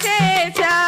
কাছে